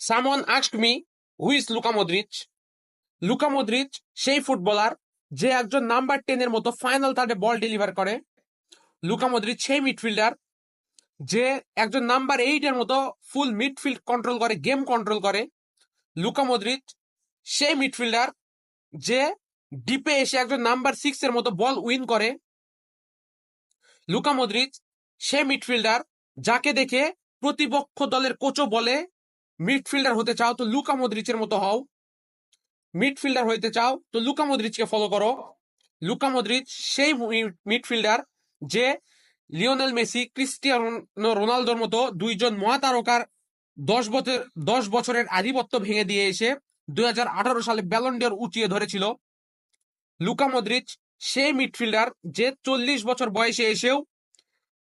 Someone ask me who's Luka Modric Luka Modric সেই footballer যে একজন নাম্বার টেন এর মতো ফাইনাল থার্ডে বল ডেলিভার করে। লুকা মদ্রিচ সেই মিডফিল্ডার যে একজন নাম্বার এইট এর মতো ফুল মিডফিল্ড কন্ট্রোল করে গেম কন্ট্রোল করে। লুকা মদ্রিচ সেই মিডফিল্ডার যে ডিপে এসে একজন নাম্বার সিক্স এর মতো বল উইন করে। লুকা মদ্রিচ সে মিডফিল্ডার যাকে দেখে প্রতিপক্ষ দলের কোচও বলে মিডফিল্ডার হতে চাও তো লুকা মদ্রিচের মতো হও। মিডফিল্ডার হইতে চাও তো লুকা মদ্রিচকে ফলো করো। লুকা মদ্রিচ সেই মিডফিল্ডার যে লিওনেল মেসি ক্রিস্টিয়ানো রোনালদোর মতো দুইজন মহাতারকার দশ বছর দশ বছরের আধিপত্য ভেঙে দিয়ে এসে দুই হাজার আঠারো সালে ব্যালন্ডিয়র উঁচিয়ে ধরেছিল। লুকা মদ্রিচ সেই মিডফিল্ডার যে চল্লিশ বছর বয়সে এসেও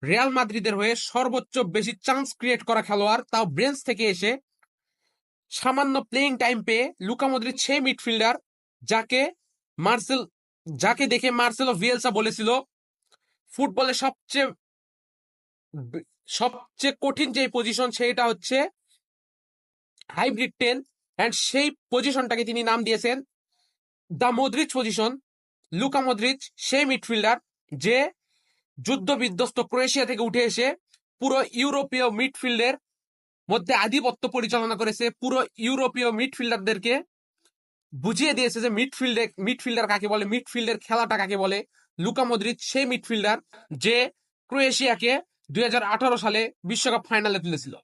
রিয়াল মাদ্রিদের হয়ে সর্বোচ্চ বেশি চান্স ক্রিয়েট করা খেলোয়াড়, তাও ব্রেঞ্চ থেকে এসে সামান্য প্লেইং টাইম পেয়ে লুকা মদ্রিচ সেই মিডফিল্ডার যাকে মার্সেল, যাকে দেখে মার্সেলো ভিয়েলসা বলেছিল ফুটবলে সবচেয়ে সবচেয়ে কঠিন যে পজিশন সেটা হচ্ছে হাইব্রিড টেন অ্যান্ড সেই পজিশনটাকে তিনি নাম দিয়েছেন the Modric position Luka Modric সেই মিডফিল্ডার যে যুদ্ধ বিধ্বস্ত ক্রোয়েশিয়া থেকে উঠে এসে পুরো ইউরোপীয় মিডফিল্ডের মধ্যে আধিপত্য পরিচালনা করেছে পুরো ইউরোপীয় মিডফিল্ডারদেরকে বুঝিয়ে দিয়েছে যে মিডফিল্ডে মিডফিল্ডার কাকে বলে, মিডফিল্ডের খেলাটা কাকে বলে, লুকা মদ্রিজ সেই মিডফিল্ডার যে ক্রোয়েশিয়াকে দুই হাজার আঠারো সালে বিশ্বকাপ ফাইনালে তুলেছিল।